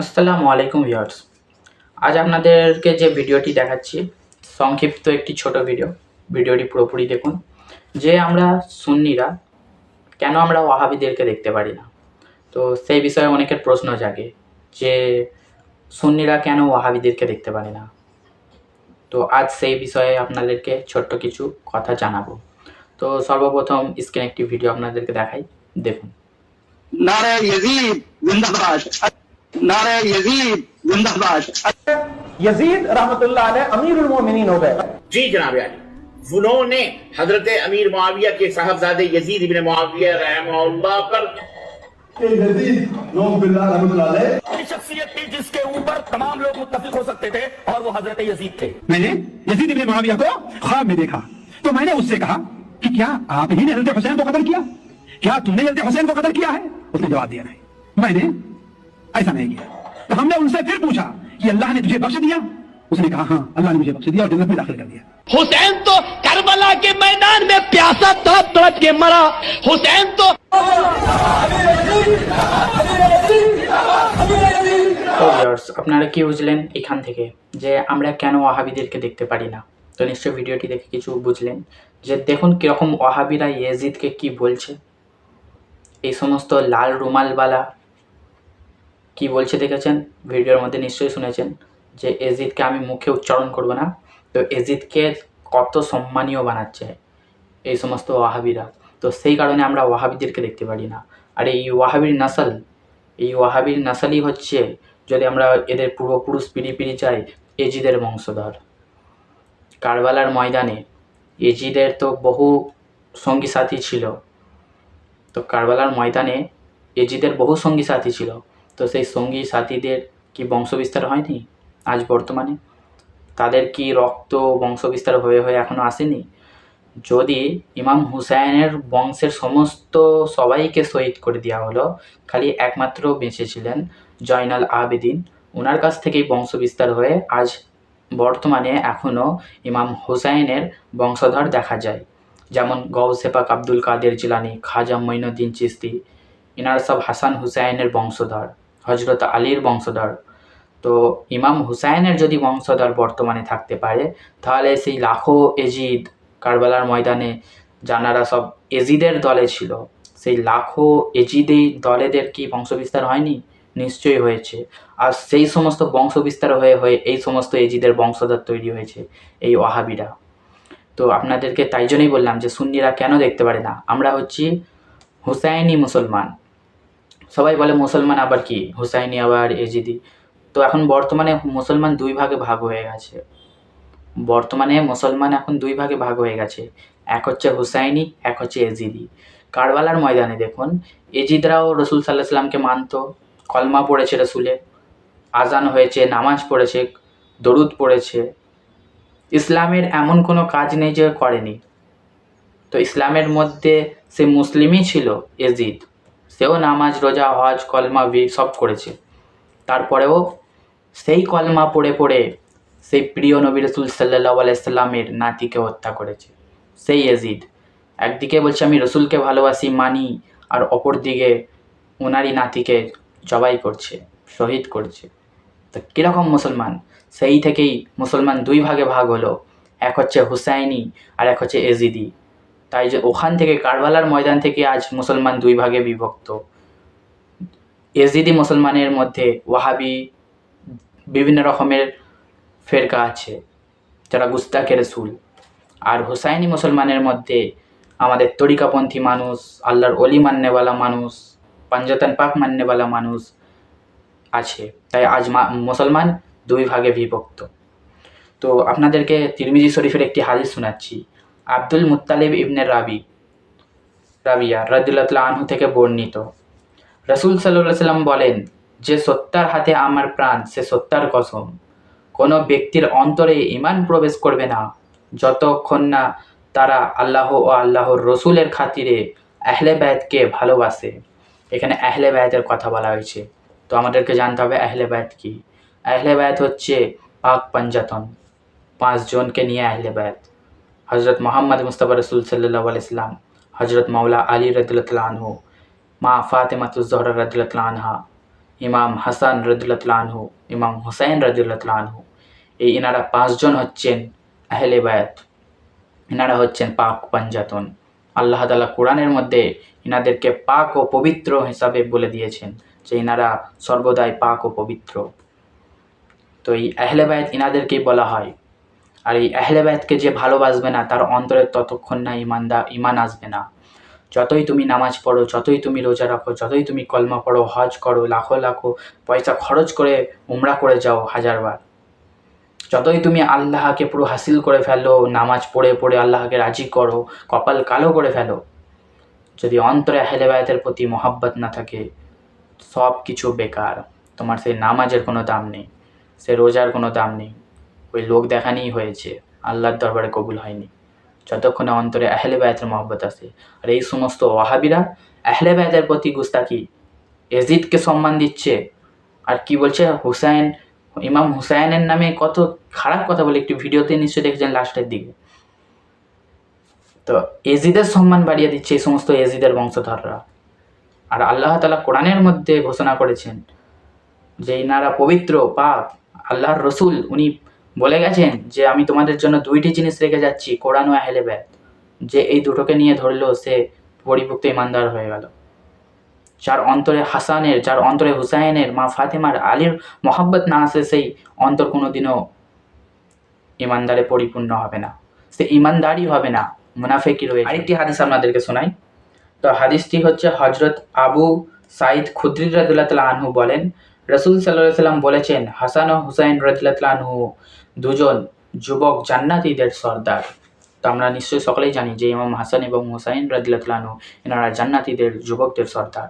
আসসালামু আলাইকুম ভিউয়ার্স। আজ আপনাদেরকে যে ভিডিওটি দেখাচ্ছি, সংক্ষিপ্ত একটি ছোট ভিডিও। ভিডিওটি পুরোপুরি দেখুন। যে আমরা সুন্নিরা, কেন আমরা ওয়াহাবিদেরকে দেখতে পারি না? তো সেই বিষয়ে অনেকের প্রশ্ন জাগে, যে সুন্নিরা কেন ওয়াহাবিদেরকে দেখতে পারে না? তো আজ সেই বিষয়ে আপনাদেরকে ছোট্ট কিছু কথা জানাব। তো সর্বপ্রথম স্ক্রিনে একটি ভিডিও আপনাদেরকে দেখাই, দেখুন। নারায় জিন্দাবাদ। नारे यजीद जिंदाबाद यजीद रहमतुल्लाह अलैह अमीरुल मोमिनीन हो गए। जी जनाब अली उन्होंने हज़रत अमीर मुआविया के साहबजादे यजीद इब्न मुआविया पर रहमतुल्लाह अलैह। ऐसी शख्सियत थी जिसके ऊपर तमाम लोग मुत्तफिक हो सकते थे और वो हज़रत यजीद थे। मैंने यजीद इब्न मुआविया को ख्वाब में देखा। तो मैंने उससे कहा कि क्या आप ही ने हज़रत हुसैन को कत्ल किया? क्या तुमने हज़रत हुसैन को कत्ल किया है? उसने जवाब दिया नहीं। मैंने ऐसा नहीं किया तो हमने उनसे फिर पूछा कि अल्लाह ने तुझे बख्श दिया उसने कहा हाँ अल्लाह ने मुझे बख्श दिया और जन्नत में दाखिल कर दिया हुसैन तो करबला के मैदान में प्यासा तड़प तड़प के मरा हुसैन तो তো ভিউয়ার্স আপনারা কি বুঝলেন এখান থেকে যে আমরা কেন ওয়াহাবিদেরকে দেখতে পারি না তো নিশ্চয়ই ভিডিওটি দেখে কিছু বুঝলেন যে দেখুন কীরকম ওয়াহাবিরা ইয়েজিদকে কি বলছে এই সমস্ত লাল রুমালওয়ালা কি বলছে দেখেছেন? ভিডিওর মধ্যে নিশ্চয়ই শুনেছেন যে এজিদকে আমি মুখে উচ্চারণ করব না। তো এজিদকে কত সম্মানীয় বানাচ্ছে এই সমস্ত ওয়াহাবিরা। তো সেই কারণে আমরা ওয়াহাবিদেরকে দেখতে পারি না। আর এই ওয়াহাবির নাসল, এই ওয়াহাবির নাসালই হচ্ছে যদি আমরা এদের পূর্বপুরুষ পিড়ি পিড়ি চাই, এজিদের বংশধর। কারবালার ময়দানে এজিদের তো বহু সঙ্গী সাথী ছিল। তো কারবালার ময়দানে এজিদের বহু সঙ্গী সাথী ছিল। তো সেই সঙ্গী সাথীদের কি বংশবিস্তার হয়নি আজ বর্তমানে? তাদের কি রক্ত বংশবিস্তার হয়ে হয়ে এখনও আসেনি? যদি ইমাম হুসাইনের বংশের সমস্ত সবাইকে শহীদ করে দেওয়া হলো, খালি একমাত্র বেঁচে ছিলেন জয়নাল আবেদিন ওনার কাছ থেকেই বংশবিস্তার হয়ে আজ বর্তমানে এখনও ইমাম হুসাইনের বংশধর দেখা যায়। যেমন গৌসেপাক Abdul Qadir Jilani, Khwaja Moinuddin Chishti inner সব হাসান হুসাইনের বংশধর। হজরত আলীর বংশধর। তো ইমাম হুসাইনের যদি বংশধর বর্তমানে থাকতে পারে, তাহলে সেই লাখো এজিদ কারবালার ময়দানে জানারা সব এজিদের দলে ছিল। সেই লাখো এজিদে দলেদের কি বংশবিস্তার হয়নি? নিশ্চয়ই হয়েছে। আর সেই সমস্ত বংশবিস্তার হয়ে হয়ে এই সমস্ত এজিদের বংশধর তৈরি হয়েছে এই ওয়াহাবিরা। তো আপনাদেরকে তাই জন্যই বললাম যে সুন্নিরা কেন দেখতে পারে না? আমরা হচ্ছি হুসাইনি মুসলমান। সবাই বলে মুসলমান, আবার কি? হুসাইনি, আবার এজিদি। তো এখন বর্তমানে মুসলমান দুই ভাগে ভাগ হয়ে গেছে। বর্তমানে মুসলমান এখন দুই ভাগে ভাগ হয়ে গেছে। এক হচ্ছে হুসাইনি, এক হচ্ছে এজিদি। কারবালার ময়দানে দেখুন, এজিদরাও রসুল সাল্লাহ সাল্লামকে মানতো। কলমা পড়েছে রসুলে, আজান হয়েছে, নামাজ পড়েছে, দরুদ পড়েছে। ইসলামের এমন কোনো কাজ নেই যে করেনি। তো ইসলামের মধ্যে সে মুসলিমই ছিল, এজিদ। সেও নামাজ, রোজা, হজ, কলমা বি সব করেছে। তারপরেও সেই কলমা পড়ে পড়ে সেই প্রিয় নবী রসুল সাল্লাহ আলাইসাল্লামের নাতিকে হত্যা করেছে। সেই এজিদ, একদিকে বলছে, আমি রসুলকে ভালোবাসি, মানি। আর অপর দিকে ওনারই নাতিকে জবাই করছে, শহীদ করছে। তো কীরকম মুসলমান? সেই থেকেই মুসলমান দুই ভাগে ভাগ হলো, এক হচ্ছে হুসাইনি আর এক হচ্ছে এজিদি। তাই যে ওখান থেকে কারবালার ময়দান থেকে আজ মুসলমান দুই ভাগে বিভক্ত। এজিদি মুসলমানের মধ্যে ওয়াহাবি বিভিন্ন রকমের ফেরকা আছে, যারা গুস্তাকে রসুল। আর হুসাইনি মুসলমানের মধ্যে আমাদের তরিকাপন্থী মানুষ, আল্লাহর অলি মান্যওয়ালা মানুষ, পাঞ্জাতান পাক মান্যওয়ালা মানুষ আছে। তাই আজ মুসলমান দুই ভাগে বিভক্ত। তো আপনাদেরকে তিরমিজি শরীফের একটি হাদিস শোনাচ্ছি। আব্দুল মুত্তালিব ইবনে রাবি, রাবিয়া রাদিল্লাহ আনহু থেকে বর্ণিত। রসুল সাল্লাহ সাল্লাম বলেন, যে সত্যার হাতে আমার প্রাণ, সে সত্যার কসম। কোনো ব্যক্তির অন্তরে ইমান প্রবেশ করবে না। যতক্ষণ না তারা আল্লাহ ও আল্লাহর রসুলের খাতিরে আহলে ব্যাতকে ভালোবাসে। এখানে আহলে ব্যাতের কথা বলা হয়েছে। তো আমাদেরকে জানতে হবে, আহলে ব্যাত কি? আহলে ব্যাত হচ্ছে পাক পাঞ্জাতন, পাঁচজনকে নিয়ে আহলে ব্যাত হজরত মোহাম্মদ মুস্তফা রসুল সাল্লাহ আলাইসলাম হজরত মাওলা আলী রদুল্লাহ মা ফাতেমাতুজহরা রদুল্লাহ আনহা, ইমাম হাসান রদুল্লাহ ইমাম হুসাইন রদুল্লাহ এই এনারা পাঁচজন হচ্ছেন আহলে বায়াত এনারা হচ্ছেন পাক পাঞ্জাতন। আল্লাহ তালা কোরআনের মধ্যে এনাদেরকে পাক ও পবিত্র হিসাবে বলে দিয়েছেন যে এনারা সর্বদাই পাক ও পবিত্র। তো এই আহলে বায়াত ইনাদেরকেই বলা হয় আর এই আহলে বায়াতকে যে ভালোবাসবে না, তার অন্তরে ততক্ষণ না ইমানদা, ইমান আসবে না। যতই তুমি নামাজ পড়ো, যতই তুমি রোজা রাখো, যতই তুমি কলমা পড়ো, হজ করো, লাখো লাখো পয়সা খরচ করে উমরা করে যাও হাজারবার যতই তুমি আল্লাহকে পুরো হাসিল করে ফেলো, নামাজ পড়ে পড়ে আল্লাহকে রাজি করো, কপাল কালো করে ফেলো, যদি অন্তরে আহলে বায়াতের প্রতি মহাব্বত না থাকে সব কিছু বেকার। তোমার সেই নামাজের কোনো দাম নেই সে রোজার কোনো দাম নেই। ওই লোক দেখানিই হয়েছে। আল্লাহর দরবারে কবুল হয়নি। যতক্ষণে অন্তরে আহলে বায়াতের মহব্বত আছে। আর এই সমস্ত ওয়াহাবিরা আহলে বায়াতের প্রতি গুস্তাকি এজিদকে সম্মান দিচ্ছে। আর কি বলছে? হুসাইন, ইমাম হুসাইনের নামে কত খারাপ কথা বলে একটি ভিডিওতে নিশ্চয়ই দেখেছেন লাস্টের দিকে। তো এজিদের সম্মান বাড়িয়ে দিচ্ছে এই সমস্ত এজিদের বংশধররা। আর আল্লাহ তালা কোরআনের মধ্যে ঘোষণা করেছেন যে ইনারা পবিত্র পাপ, আল্লাহর রসুল, উনি বলে গেছেন যে, আমি তোমাদের জন্য দুইটি জিনিস রেখে যাচ্ছি কোরআন ও আহলে ব্যাত যে এই দুটোকে নিয়ে ধরলো সে পরিপুক্ত ইমানদার হয়ে গেল। যার অন্তরে হাসানের, যার অন্তরে হুসাইনের, মা ফাতেমার, আলীর মহাব্বত না আসে সেই অন্তর কোনো দিনও ইমানদারে পরিপূর্ণ হবে না। সে ইমানদারই হবে না মুনাফেকি রয়েছে। আরেকটি হাদিস আপনাদেরকে শোনাই। তো হাদিসটি হচ্ছে হজরত আবু সাইদ খুদ্রিদ রাদুল্লাহ আনহু বলেন রসুল সাল্লাম বলেছেন, হাসান ও হুসাইন রাদুল্লাহ তালা আনহু দুজন যুবক জান্নাতীদের সর্দার। তো আমরা নিশ্চয়ই সকলেই জানি যে ইমাম হাসান এবং হুসাইন রাদিল্লাহ তালানু এনারা জান্নাতীদের যুবকদের সর্দার।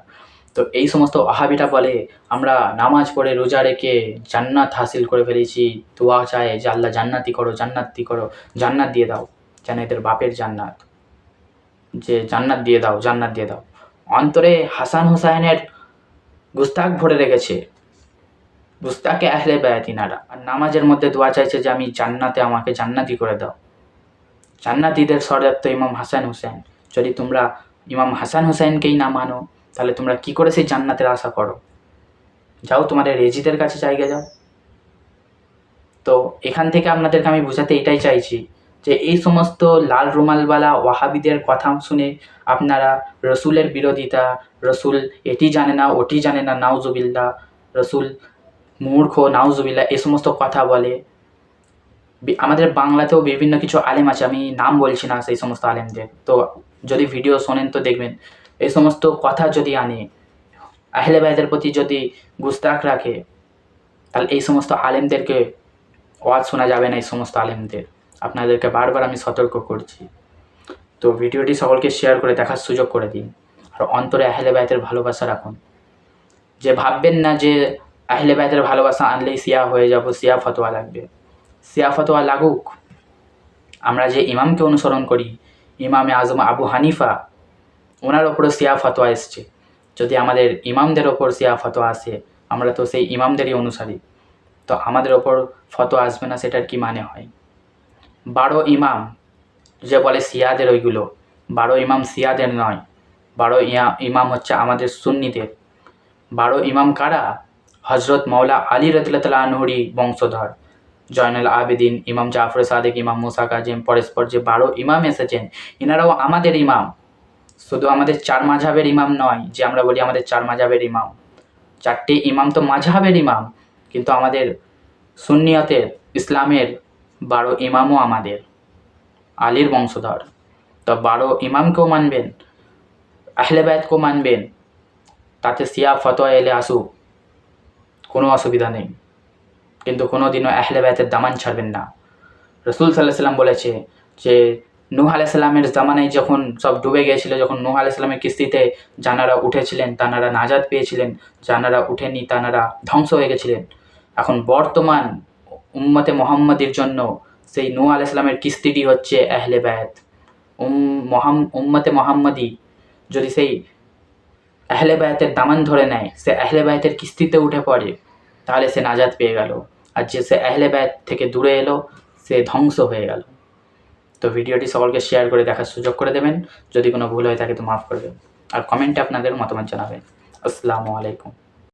তো এই সমস্ত আহাবিটা বলে, আমরা নামাজ পড়ে রোজা রেখে জান্নাত হাসিল করে ফেলেছি। দোয়া চায় যে আল্লাহ জান্নাতি করো জান্নাতি করো, জান্নাত দিয়ে দাও, যেন এদের বাপের জান্নাত। যে জান্নাত দিয়ে দাও, জান্নাত দিয়ে দাও। অন্তরে হাসান হুসাইনের গুস্তাক ভরে রেখেছে। গুস্তাকে আহলে বেয়াতিনারা আর নামাজের মধ্যে দোয়া চাইছে যে, আমি জান্নাতে আমাকে জান্নাতি করে দাও। জান্নাতিদের সর্দার তো ইমাম হাসান হুসেন। যদি তোমরা ইমাম হাসান হুসেনকেই না মানো, তাহলে তোমরা কি করে সেই জান্নাতের আশা করো? যাও তোমাদের রেজিদের কাছে জায়গা যাও তো এখান থেকে আপনাদেরকে আমি বোঝাতে এটাই চাইছি যে, এই সমস্ত লাল রুমালওয়ালা ওয়াহাবিদের কথা শুনে আপনারা রসুলের বিরোধিতা, রসুল এটি জানে না, ওটি জানে না নাউজুবিল্লা রসুল মূর্খ নাউজুবিল্লা এ সমস্ত কথা বলে। আমাদের বাংলাতেও বিভিন্ন কিছু আলেম আছে, আমি নাম বলছি না সেই সমস্ত আলেমদের। তো যদি ভিডিও শোনেন তো দেখবেন, এই সমস্ত কথা যদি আনে, আহলে বাইদের প্রতি যদি গুস্তাক রাখে, তাহলে এই সমস্ত আলেমদেরকে ওয়াজ শোনা যাবে না এই সমস্ত আলেমদের। আপনাদেরকে বারবার আমি সতর্ক করছি। তো ভিডিওটি সকলকে শেয়ার করে দেখার সুযোগ করে দিন। আর অন্তরে আহলে বাইতের ভালোবাসা রাখুন। যে ভাববেন না যে আহলে বাইতের ভালোবাসা আনলেই সিয়া হয়ে যাব, সিয়া ফতোয়া লাগবে। সিয়া ফতোয়া লাগুক। আমরা যে ইমামকে অনুসরণ করি, ইমামে আজম আবু হানিফা, ওনার ওপরও সিয়া ফতোয়া এসছে। যদি আমাদের ইমামদের ওপর সিয়া ফতোয়া আসে, আমরা তো সেই ইমামদেরই অনুসারী। তো আমাদের ওপর ফতোয়া আসবে না, সেটার কি মানে হয়? বারো ইমাম যে বলে সিয়াদের ওইগুলো, বারো ইমাম সিয়াদের নয়, বারো ইয়া, ইমাম হচ্ছে আমাদের সুন্নিদের। বারো ইমাম কারা? হজরত মৌলা আলী রতুল্লাহ আনহরি বংশধর। জয়নাল আবেদিন, ইমাম জাফর সাদেক, ইমাম মুসা কাজিম, পরস্পর যে বারো ইমাম এসেছেন এনারাও আমাদের ইমাম। শুধু আমাদের চার মাঝাবের ইমাম নয়, যে আমরা বলি আমাদের চার মাঝাবের ইমাম। চারটি ইমাম তো মাঝাবের ইমাম, কিন্তু আমাদের সুন্নিয়তের ইসলামের বারো ইমামও আমাদের, আলীর বংশধর। তো বারো ইমামকেও মানবেন আহলেবায়তকেও মানবেন, তাতে সিয়া ফতোয়া এলে আসুক। কোনো অসুবিধা নেই। কিন্তু কোনো দিনও আহলে দামান ছাড়বেন না। রসুল সাল্লাহ সাল্লাম বলেছে যে, নূহ আলাইসাল্লামের জামানায় যখন সব ডুবে গিয়েছিল, যখন নূহ আলাইসাল্লামের কিস্তিতে জানারা উঠেছিলেন, তানারা নাজাদ পেয়েছিলেন, জানারা উঠেনি তানারা ধ্বংস হয়ে গেছিলেন। এখন বর্তমান উম্মতে মোহাম্মদের জন্য সেই নূহ আলাইসাল্লামের কিস্তিটি হচ্ছে আহলে বায়াত উম, মহাম, উম্মতে মোহাম্মদী যদি সেই আহলে বায়াতের দামান ধরে নেয়, সে আহলে বায়াতের কিস্তিতে উঠে পড়ে। তাহলে সে নাজাদ পেয়ে গেল। আর যে সে আহলে ব্যাগ থেকে দূরে এলো, সে ধ্বংস হয়ে গেল। তো ভিডিওটি সকলকে শেয়ার করে দেখার সুযোগ করে দেবেন। যদি কোনো ভুল হয়ে থাকে তো মাফ করবেন। আর কমেন্টে আপনাদের মতামত জানাবেন। আসসালামু আলাইকুম।